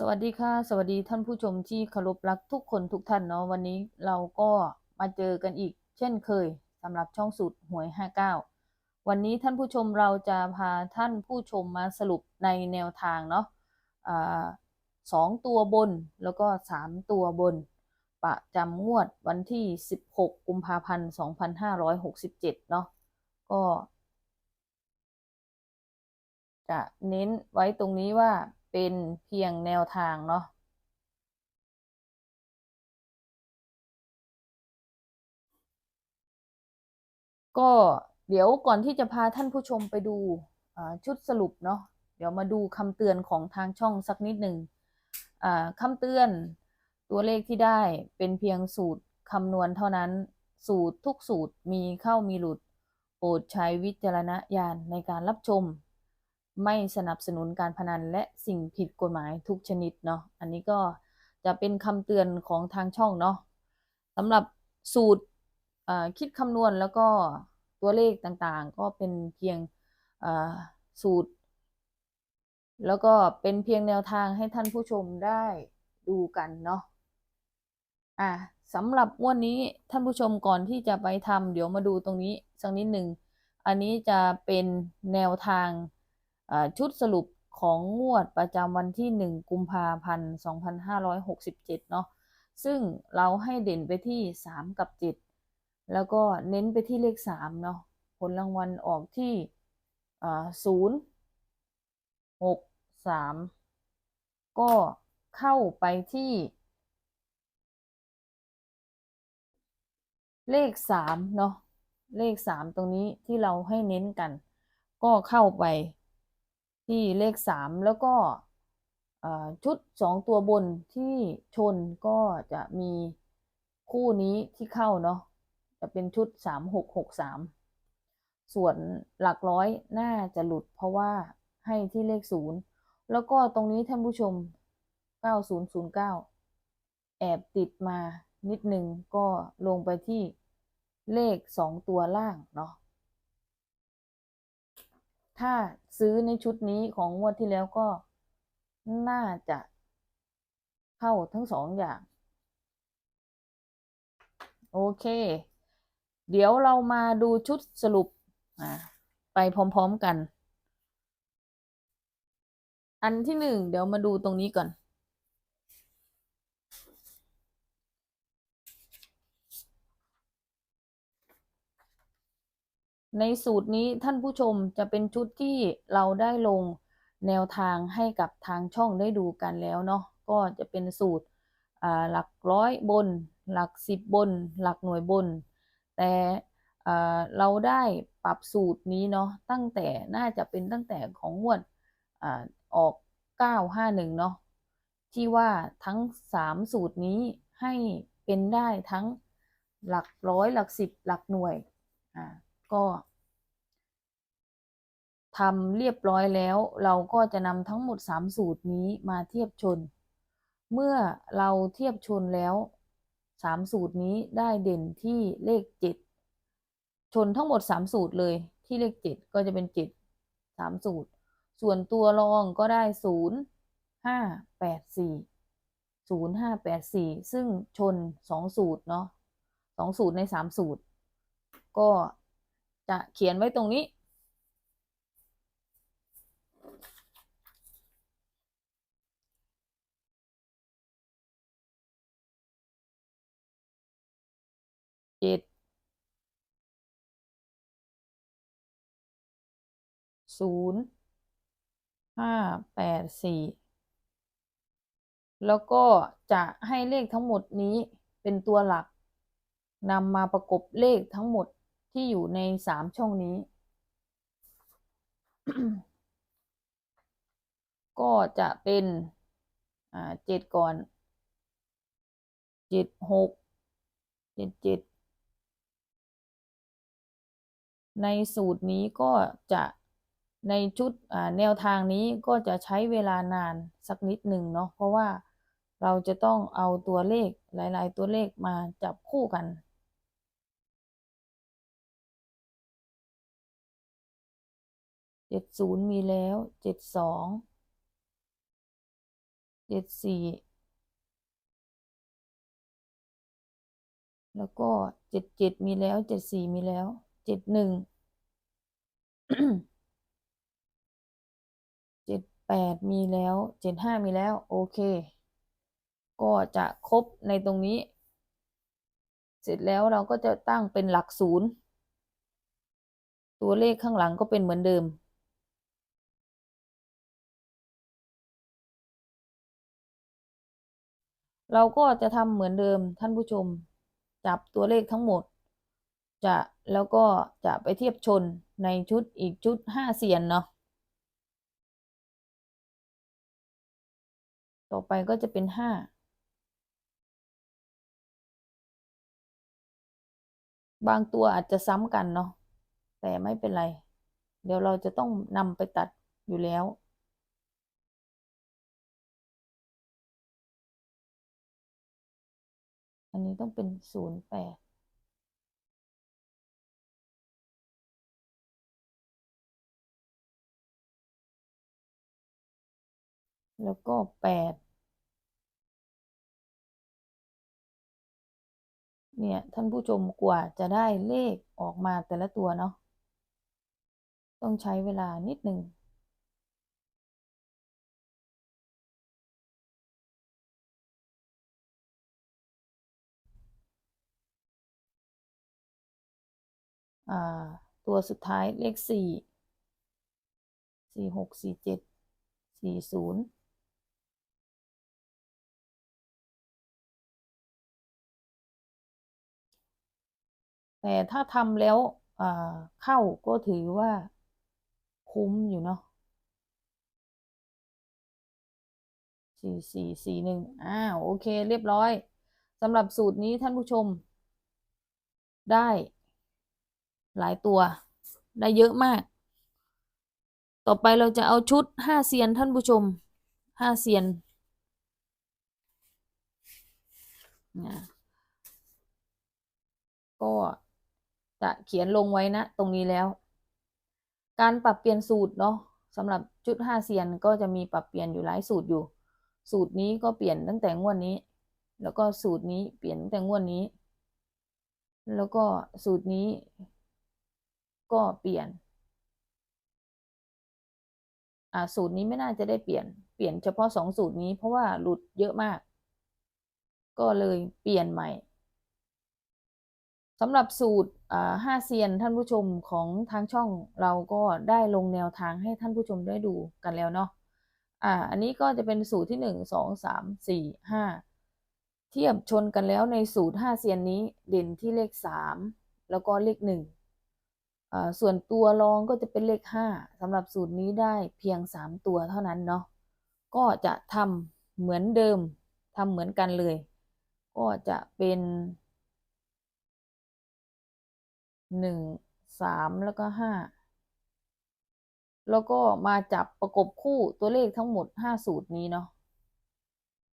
สวัสดีค่ะ สวัสดีท่านผู้ชมที่เคารพรักทุกคนทุกท่านเนาะวันนี้เราก็มาเจอกันอีก เช่นเคยสำหรับช่องสุดหวย 59 วันนี้ท่านผู้ชมเราจะพาท่านผู้ชมมาสรุปในแนวทางเนาะสองตัวบนแล้วก็สามตัวบน ประจำงวดวันที่ 16 กุมภาพันธ์ 2567 เนาะก็ จะเน้นไว้ตรงนี้ว่า เป็นเพียงแนวทางเนาะก็เดี๋ยวก่อนที่จะพาท่านผู้ชมไปดูชุดสรุปเนาะเดี๋ยวมาดูคำเตือนของทางช่องสักนิดหนึ่งคำเตือนตัวเลขที่ได้เป็นเพียงสูตรคำนวณเท่านั้น สูตรทุกสูตรมีเข้ามีหลุด โปรดใช้วิจารณญาณในการรับชม ไม่สนับสนุนการพนันและสิ่งผิดกฎหมายทุกชนิดเนาะอันนี้ก็จะเป็นคำเตือนของทางช่องเนาะสำหรับสูตรคิดคำนวณแล้วก็ตัวเลขต่างๆ ก็เป็นเพียงสูตร แล้วก็เป็นเพียงแนวทางให้ท่านผู้ชมได้ดูกันเนาะอะสำหรับวดนี้ท่านผู้ชมก่อนที่จะไปทำเดี๋ยวมาดูตรงนี้สักนิดหนึ่ง อันนี้จะเป็นแนวทาง ชุดสรุปของงวดประจำวันที่ 1 กุมภาพันธ์ 2567 เนาะ ซึ่งเราให้เด่นไปที่ 3 กับ 7 แล้วก็เน้นไปที่เลข 3 เนาะ ผลรางวัลออกที่อ่า0 6 3ก็เข้าไปที่ เลข3เนาะ เลข3ตรงนี้ที่เราให้เน้นกัน ก็เข้าไป ที่เลข3แล้วก็ชุด2ตัวบนที่ชนก็จะมีคู่นี้ที่เข้าเนาะจะเป็นชุด3 6 6 3ส่วนหลักร้อยน่าจะหลุดเพราะว่าให้ที่เลข0แล้วก็ตรงนี้ท่านผู้ชม 9009 แอบติดมานิดนึงก็ลงไปที่เลข 2 ตัวล่างเนาะ ถ้าซื้อในชุดนี้ของงวดที่แล้วก็น่าจะเข้าทั้งสองอย่าง โอเค เดี๋ยวเรามาดูชุดสรุปอ่าไปพร้อมๆกัน อันที่หนึ่งเดี๋ยวมาดูตรงนี้ก่อน ในสูตรนี้ท่านผู้ชมจะเป็นชุดที่เราได้ลงแนวทางให้กับทางช่องได้ดูกันแล้วเนาะก็จะเป็นสูตรหลักร้อยบน หลักสิบบน หลักหน่วยบน แต่เราได้ปรับสูตรนี้เนาะตั้งแต่น่าจะเป็นตั้งแต่ของงวดอ่าออก 951 เนาะที่ว่าทั้ง 3 สูตรนี้ให้เป็นได้ทั้งหลักร้อยหลักสิบหลักหน่วยอ่า ก็ทำเรียบร้อยแล้ว เราก็จะนำทั้งหมด 3 สูตรนี้มาเทียบชน เมื่อเราเทียบชนแล้ว 3 สูตรนี้ได้เด่นที่เลข 7 ชนทั้งหมด 3 สูตรเลยที่เลข 7 ก็จะเป็น 7 3 สูตร ส่วนตัวรองก็ได้ 0 5 8 4 0 5 8 4 ซึ่งชน 2 สูตรเนาะ2สูตรใน 3 สูตร ก็ จะเขียนไว้ตรงนี้ เจ็ดศูนย์ห้าแปดสี่แล้วก็จะให้เลขทั้งหมดนี้เป็นตัวหลักนำมาประกบเลขทั้งหมด ที่อยู่ในสามช่องนี้ ก็จะเป็นอ่าเจ็ดก่อนเจ็ดหกเจ็ดเจ็ดในสูตรนี้ก็จะในชุดแนวทางนี้ก็จะใช้เวลานานสักนิดหนึ่งเนาะเพราะว่าเราจะต้องเอาตัวเลขหลาย ๆ ตัวเลขมาจับคู่กัน เจ็ดศูนย์มีแล้วเจ็ดสองเจ็ดสี่แล้วก็เจ็ดเจ็ดมีแล้วเจ็ดสี่มีแล้วเจ็ดหนึ่งเจ็ดแปดมีแล้วเจ็ดห้ามีแล้ว โอเค ก็จะครบในตรงนี้ เสร็จแล้วเราก็จะตั้งเป็นหลักศูนย์ตัวเลขข้างหลังก็เป็นเหมือนเดิม เราก็จะทำเหมือนเดิมท่านผู้ชม จับตัวเลขทั้งหมด จะแล้วก็จะไปเทียบชนในชุดอีกชุดห้าเสียนเนาะต่อไปก็จะเป็นห้าบางตัวอาจจะซ้ำกันเนาะแต่ไม่เป็นไร เดี๋ยวเราจะต้องนำไปตัดอยู่แล้ว อันนี้ต้องเป็นศูนย์แปดแล้วก็แปดเนี่ย ท่านผู้ชมกว่าจะได้เลขออกมาแต่ละตัวเนาะต้องใช้เวลานิดหนึ่ง ตัวสุดท้ายเลขสี่สี่หกสี่เจ็ดสี่ศูนย์แต่ถ้าทำแล้วเข้าก็ถือว่าคุ้มอยู่เนาะสี่สี่สี่หนึ่งอ้าวโอเคเรียบร้อยสำหรับสูตรนี้ท่านผู้ชมได้ หลายตัว ได้เยอะมาก ต่อไปเราจะเอาชุดห้าเซียนท่านผู้ชมห้าเซียนนะก็จะเขียนลงไว้นะ ตรงนี้แล้ว การปรับเปลี่ยนสูตรเนาะสำหรับชุดห้าเซียนก็จะมีปรับเปลี่ยนอยู่หลายสูตรอยู่ สูตรนี้ก็เปลี่ยนตั้งแต่งวดนนี้ แล้วก็สูตรนี้เปลี่ยนตั้งแต่งวดนี้ แล้วก็สูตรนี้ ก็เปลี่ยน อ่าสูตรนี้ไม่น่าจะได้เปลี่ยน เปลี่ยนเฉพาะสองสูตรนี้เพราะว่าหลุดเยอะมาก ก็เลยเปลี่ยนใหม่สำหรับสูตรห้าเซียนท่านผู้ชมของทางช่องเราก็ได้ลงแนวทางให้ท่านผู้ชมได้ดูกันแล้วเนาะ อ่า อันนี้ก็จะเป็นสูตรที่หนึ่งสองสามสี่ห้าเทียบชนกันแล้วในสูตรห้าเซียนนี้เด่นที่เลขสามแล้วก็เลขหนึ่ง ส่วนตัวรองก็จะเป็นเลข 5 สำหรับสูตรนี้ได้เพียง 3 ตัวเท่านั้นเนาะก็จะทำเหมือนเดิมทำเหมือนกันเลย ก็จะเป็น 1 3 แล้วก็ 5 แล้วก็มาจับประกบคู่ตัวเลขทั้งหมด 5 สูตรนี้เนาะ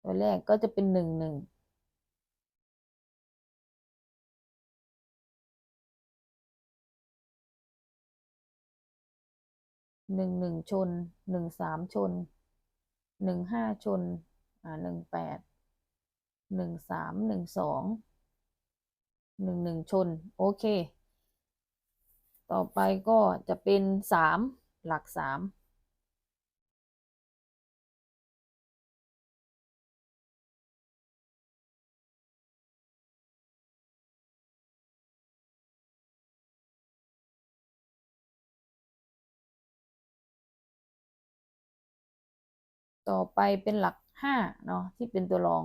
ตัวแรกก็จะเป็น 1 1 หนึ่งหนึ่งชนหนึ่งสามชนหนึ่งห้าชนอ่าหนึ่งแปดหนึ่งสามหนึ่งสองหนึ่งหนึ่งชน โอเค ต่อไปก็จะเป็นสามหลักสาม ต่อไปเป็นหลักห้าเนาะที่เป็นตัวรอง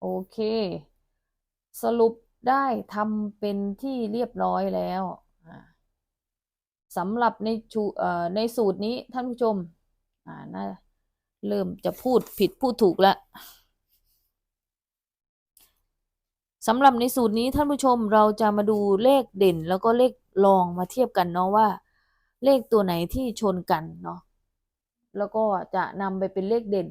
โอเค สรุปได้ทำเป็นที่เรียบร้อยแล้วสำหรับในชูเอ่อในสูตรนี้ท่านผู้ชม อ่าน่าเริ่มจะพูดผิดพูดถูกแล้ว สำหรับในสูตรนี้ท่านผู้ชมเราจะมาดูเลขเด่น แล้วก็เลขรองมาเทียบกันเนาะว่า เลขตัวไหนที่ชนกันเนาะแล้วก็จะนำไปเป็นเลขเด่น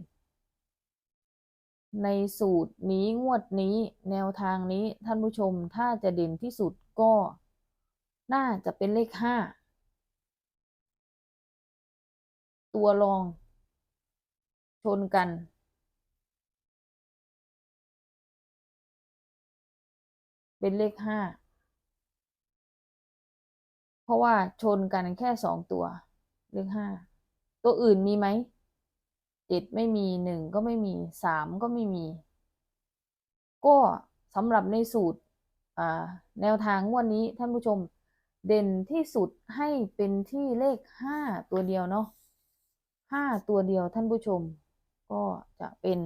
ในสูตรนี้งวดนี้แนวทางนี้ท่านผู้ชมถ้าจะเด่นที่สุดก็ น่าจะเป็นเลขห้าตัวรอง ชนกัน เป็นเลขห้า เพราะว่าชนกันแค่สองตัว เลขห้า ตัวอื่นมีไหมเจ็ดไม่มีหนึ่งก็ไม่มีสามก็ไม่มี ก็สำหรับในสูตรแนวทางงวดนี้ท่านผู้ชมเด่นที่สุดให้เป็นที่เลขห้าตัวเดียวเนาะห้าตัวเดียวท่านผู้ชม ก็จะเป็น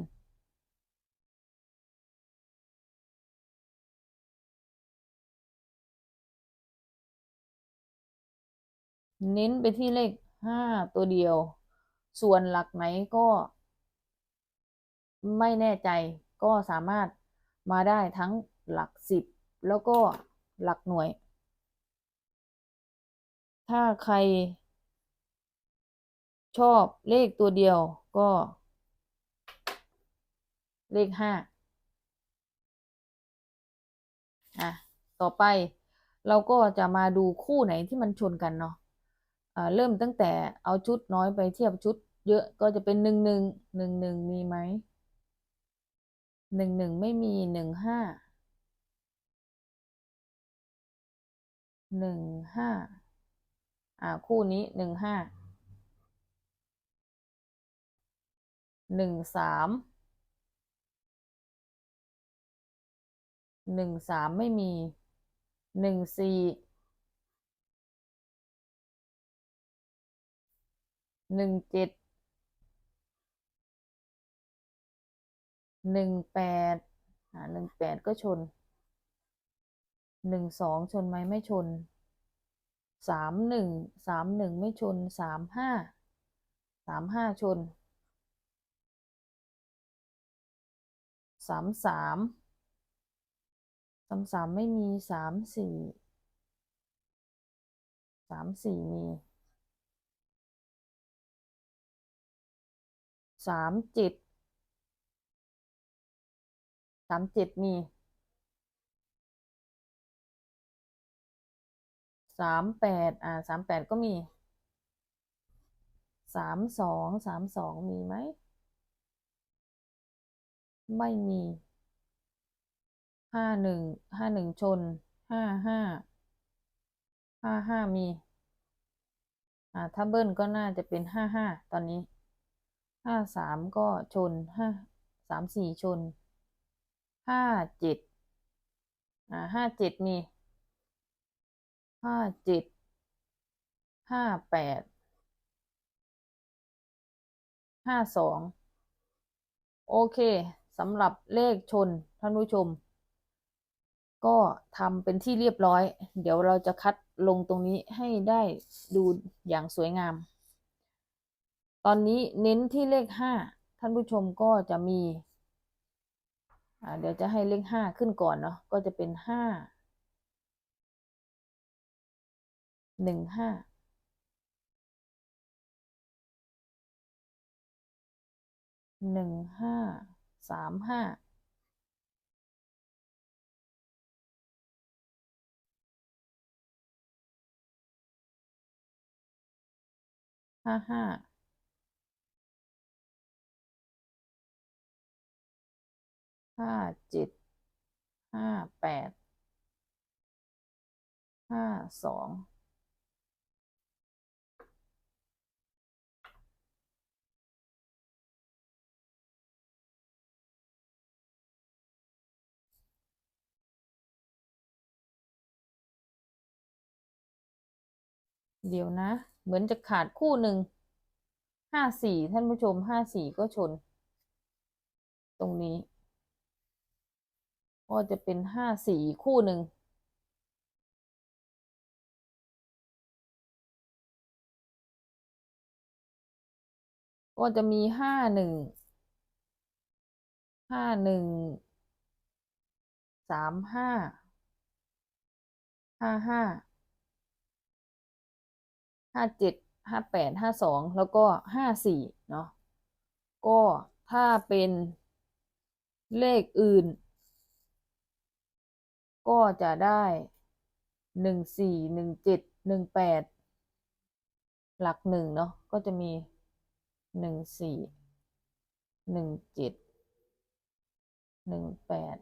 เน้นไปที่เลขห้าตัวเดียว ส่วนหลักไหนก็ ไม่แน่ใจก็สามารถมาได้ทั้งหลักสิบแล้วก็หลักหน่วย ถ้าใคร ชอบเลขตัวเดียวก็ เลขห้าอะ ต่อไปเราก็จะมาดูคู่ไหนที่มันชนกันเนาะ เริ่มตั้งแต่เอาชุดน้อยไปเทียบชุดเยอะก็จะเป็นหนึ่งหนึ่งหนึ่งหนึ่งมีไหมหนึ่งหนึ่งไม่มีหนึ่งห้าหนึ่งห้าอ่าคู่นี้หนึ่งห้าหนึ่งสามหนึ่งสามไม่มีหนึ่งสี่ หนึ่งเจ็ดหนึ่งแปดอ่าหนึ่งแปดก็ชนหนึ่งสองชนไหมไม่ชนสามหนึ่งสามหนึ่งไม่ชนสามห้าสามห้าชนสามสามสามสามไม่มีสามสี่สามสี่มี สามเจ็ดสามเจ็ดมีสามแปดอ่าสามแปดก็มีสามสองสามสองมีไหม ไม่มีห้าหนึ่งห้าหนึ่งชนห้าห้าห้าห้ามี อ่า ถ้าเบิ้ลก็น่าจะเป็นห้าห้าตอนนี้ ห้าสามก็ชนห้าสามสี่ชนห้าเจ็ดอ่าห้าเจ็ดมีห้าเจ็ดห้าแปดห้าสองโอเคสำหรับเลขชนท่านผู้ชม ก็ทำเป็นที่เรียบร้อย เดี๋ยวเราจะคัดลงตรงนี้ให้ได้ดูอย่างสวยงาม ตอนนี้เน้นที่เลขห้าท่านผู้ชมก็จะมีเดี๋ยวจะให้เลขห้าขึ้นก่อนเนาะก็จะเป็นห้าหนึ่งห้าหนึ่งห้าสามห้าห้าห้า ห้าเจ็ดห้าแปดห้าสองเดี๋ยวนะ เหมือนจะขาดคู่หนึ่งห้าสี่ท่านผู้ชมห้าสี่ก็ชน ตรงนี้ ก็จะเป็นห้าสี่คู่หนึ่งก็จะมีห้าหนึ่งห้าหนึ่งสามห้าห้าห้าห้าเจ็ดห้าแปดห้าสองแล้วก็ห้าสี่เนาะก็ถ้าเป็นเลขอื่น ก็จะได้หนึ่งสี่หนึ่งเจ็ดหนึ่งแปดหลักหนึ่งเนาะก็จะมีหนึ่งสี่หนึ่งเจ็ดหนึ่งแปด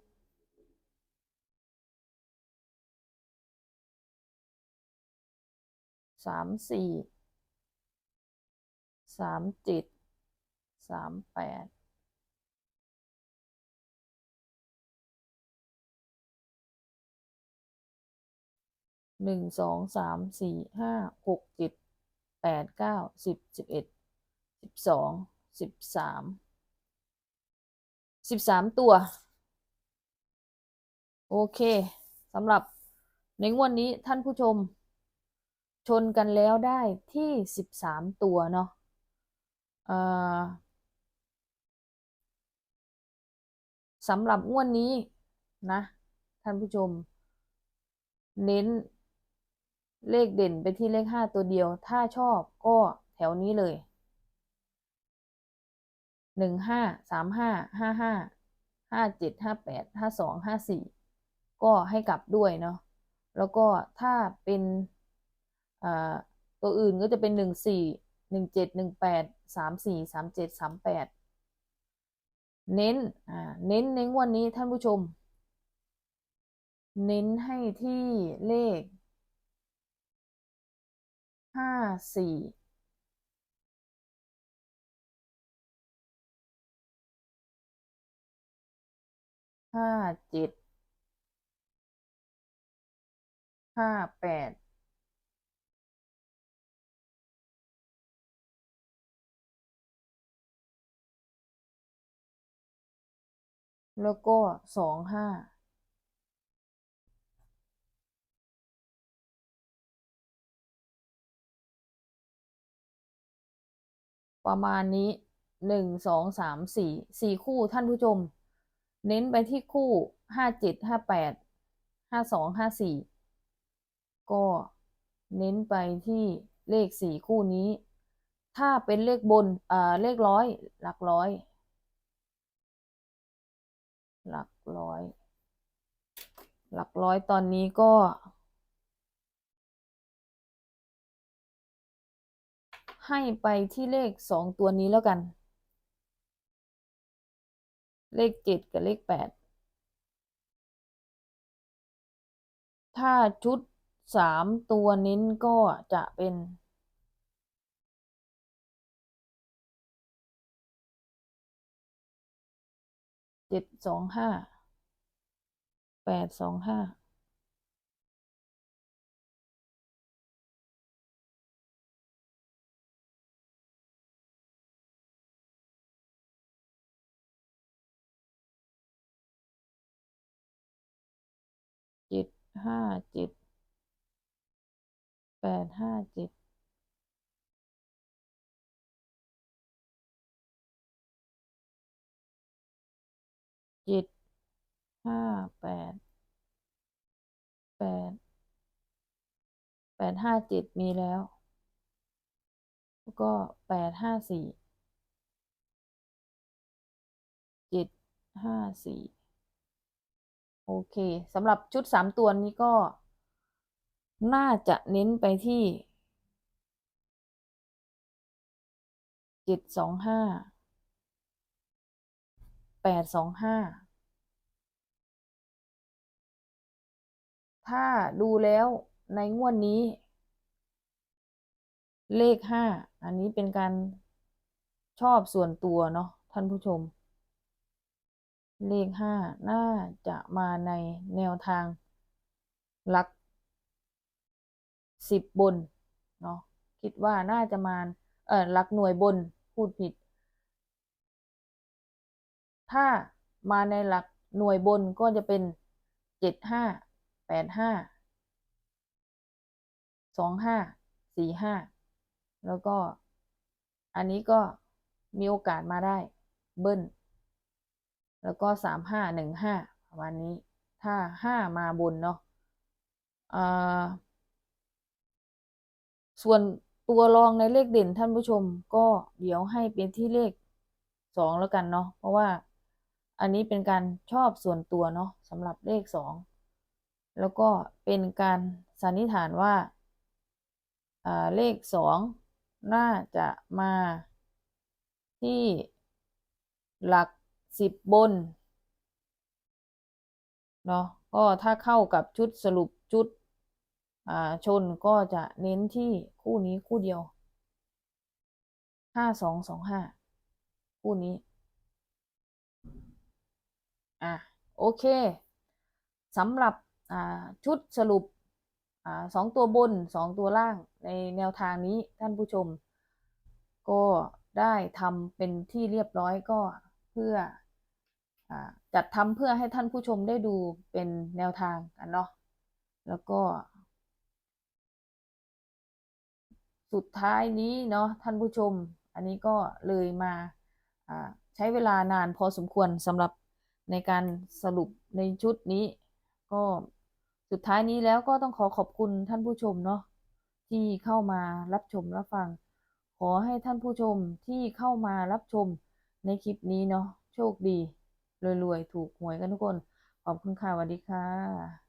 สามสี่สามเจ็ดสามแปด หนึ่งสองสามสี่ห้าหกเจ็ดแปดเก้าสิบสิบเอ็ดสิบสองสิบสามสิบสามตัว โอเคสำหรับในงวดนนี้ท่านผู้ชม ชนกันแล้วได้ที่สิบสามตัวเนาะสำหรับงวดนี้นะ ท่านผู้ชม เน้น เลขเด่นไปที่เลขห้าตัวเดียว ถ้าชอบก็แถวนี้เลยหนึ่งห้าสามห้าห้าห้าห้าเจ็ดห้าแปดห้าสองห้าสี่ก็ให้กลับด้วยเนาะแล้วก็ถ้าเป็นตัวอื่นก็จะเป็นหนึ่งสี่หนึ่งเจ็ดหนึ่งแปดสามสี่สามเจ็ดสามแปดเน้นอ่าเน้นในงวดนี้ท่านผู้ชม เน้นให้ที่เลข ห้าสี่ห้าเจ็ดห้าแปดแล้วก็สองห้า ประมาณนี้หนึ่งสองสามสี่สี่คู่ท่านผู้ชม เน้นไปที่คู่ห้าเจ็ดห้าแปดห้าสองห้าสี่ก็เน้นไปที่เลขสี่คู่นี้ ถ้าเป็นเลขบนเอ่อเลขร้อยหลักร้อย หลักร้อย หลักร้อยตอนนี้ก็ ให้ไปที่เลขสองตัวนี้แล้วกัน เลขเจ็ดกับเลขแปดถ้าชุดสามตัวเน้นก็จะเป็นเจ็ดสองห้าแปดสองห้า ห้าเจ็ดแปดห้าเจ็ดเจ็ดห้าแปดแปดแปดห้าเจ็ดมีแล้ว แล้วก็แปดห้าสี่เจ็ดห้าสี่ โอเคสำหรับชุดสามตัวนี้ก็ น่าจะเน้นไปที่เจ็ดสองห้าแปดสองห้าถ้าดูแล้วในงวดนี้ เลขห้าอันนี้เป็นการชอบส่วนตัวเนาะท่านผู้ชม เลขห้าน่าจะมาในแนวทางหลักสิบบน เนาะคิดว่าน่าจะมา เออหลักหน่วยบนพูดผิด ถ้ามาในหลักหน่วยบนก็จะเป็นเจ็ดห้าแปดห้าสองห้าสี่ห้าแล้วก็อันนี้ก็มีโอกาสมาได้เบิ้ล แล้วก็สามห้าหนึ่งห้าประมาณนี้ ถ้าห้ามาบนเนาะส่วนตัวรองในเลขเด่นท่านผู้ชมก็เดี๋ยวให้เป็นที่เลขสองแล้วกันเนาะเพราะว่าอันนี้เป็นการชอบส่วนตัวเนาะสำหรับเลขสองแล้วก็เป็นการสันนิษฐานว่าอ่าเลขสองน่าจะมาที่หลัก สิบบน เนาะก็ถ้าเข้ากับชุดสรุปชุดอ่าชนก็จะเน้นที่คู่นี้คู่เดียวห้าสองสองห้าคู่นี้ อะโอเคสำหรับอ่าชุดสรุปอ่าสองตัวบนสองตัวล่างในแนวทางนี้ท่านผู้ชม ก็ได้ทำเป็นที่เรียบร้อยก็เพื่อ จัดทำเพื่อให้ท่านผู้ชมได้ดูเป็นแนวทางกันเนาะแล้วก็ สุดท้ายนี้เนาะท่านผู้ชม อันนี้ก็เลยมาใช้เวลานานพอสมควรสำหรับในการสรุปในชุดนี้ ก็สุดท้ายนี้แล้วก็ต้องขอขอบคุณท่านผู้ชมเนาะที่เข้ามารับชมรับฟัง ขอให้ท่านผู้ชมที่เข้ามารับชมในคลิปนี้เนาะโชคดี รวยๆ ถูกหวยกันทุกคน ขอบคุณค่ะสวัสดีค่ะ